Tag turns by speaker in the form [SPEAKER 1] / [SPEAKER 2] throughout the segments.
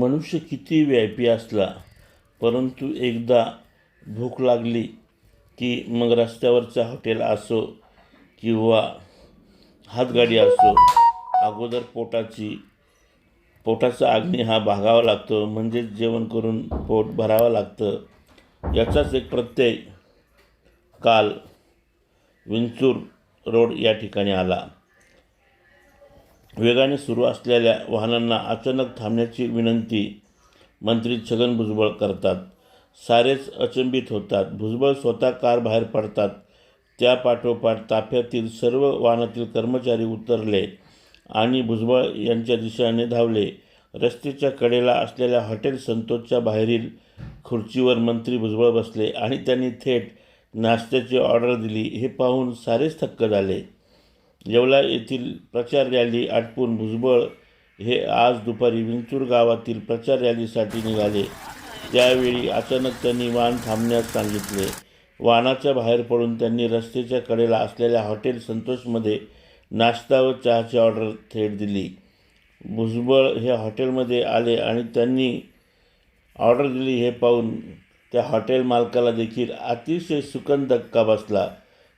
[SPEAKER 1] मनुष्य किती व्यापी असला परंतु एकदा भूक लागली की मग रस्त्यावरचं हॉटेल असो किंवा हातगाडी असो अगोदर पोटाची पोटाचा अग्नी हा भागावा लागतो म्हणजेच जेवण करून पोट भरावं लागतं. याचाच एक प्रत्यय काल विंचूर रोड या ठिकाणी आला. वेगाने सुरू असलेल्या वाहनांना अचानक थांबण्याची विनंती मंत्री छगन भुजबळ करतात. सारेच अचंबित होतात. भुजबळ स्वतः कार बाहेर पडतात. त्या पाठोपाठ ताफ्यातील सर्व वाहनातील कर्मचारी उतरले आणि भुजबळ यांच्या दिशेने धावले. रस्त्याच्या कडेला असलेल्या हॉटेल संतोषच्या बाहेरील खुर्चीवर मंत्री भुजबळ बसले आणि त्यांनी थेट नाश्त्याची ऑर्डर दिली. हे पाहून सारेच थक्क झाले. येवला येथील प्रचार रॅली आटपून भुजबळ हे आज दुपारी विंचूर गावातील प्रचार रॅलीसाठी निघाले. त्यावेळी अचानक त्यांनी वाहन थांबण्यास सांगितले. वाहनाच्या बाहेर पडून त्यांनी रस्त्याच्या कडेला असलेल्या हॉटेल संतोषमध्ये नाश्ता व चहाची ऑर्डर थेट दिली. भुजबळ हे हॉटेलमध्ये आले आणि त्यांनी ऑर्डर दिली हे पाहून त्या हॉटेल मालकाला देखील अतिशय सुकन धक्का बसला.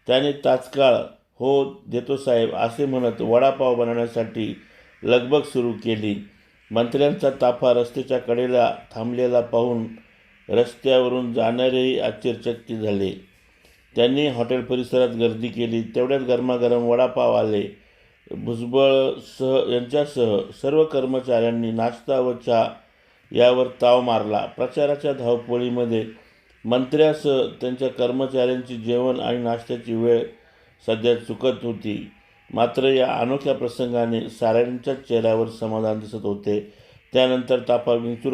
[SPEAKER 1] त्याने तात्काळ हो देतो साहेब. असे म्हणत वडापाव बनवण्यासाठी लगबग सुरू केली. मंत्र्यांचा ताफा रस्त्याच्या कडेला थांबलेला पाहून रस्त्यावरून जाणारेही आश्चर्यचकित झाले. त्यांनी हॉटेल परिसरात गर्दी केली. तेवढ्यात गरमागरम वडापाव आले. भुजबळ सह यांच्यासह सर्व कर्मचाऱ्यांनी नाश्ता व चहा यावर ताव मारला. प्रचाराच्या धावपळीमध्ये मंत्र्यासह त्यांच्या कर्मचाऱ्यांची जेवण आणि नाश्त्याची वेळ सध्या चुकत होती मात्र या अनोख्या प्रसंगाने साऱ्यांच्याच चेहऱ्यावर समाधान दिसत होते. त्यानंतर तापा विंचूर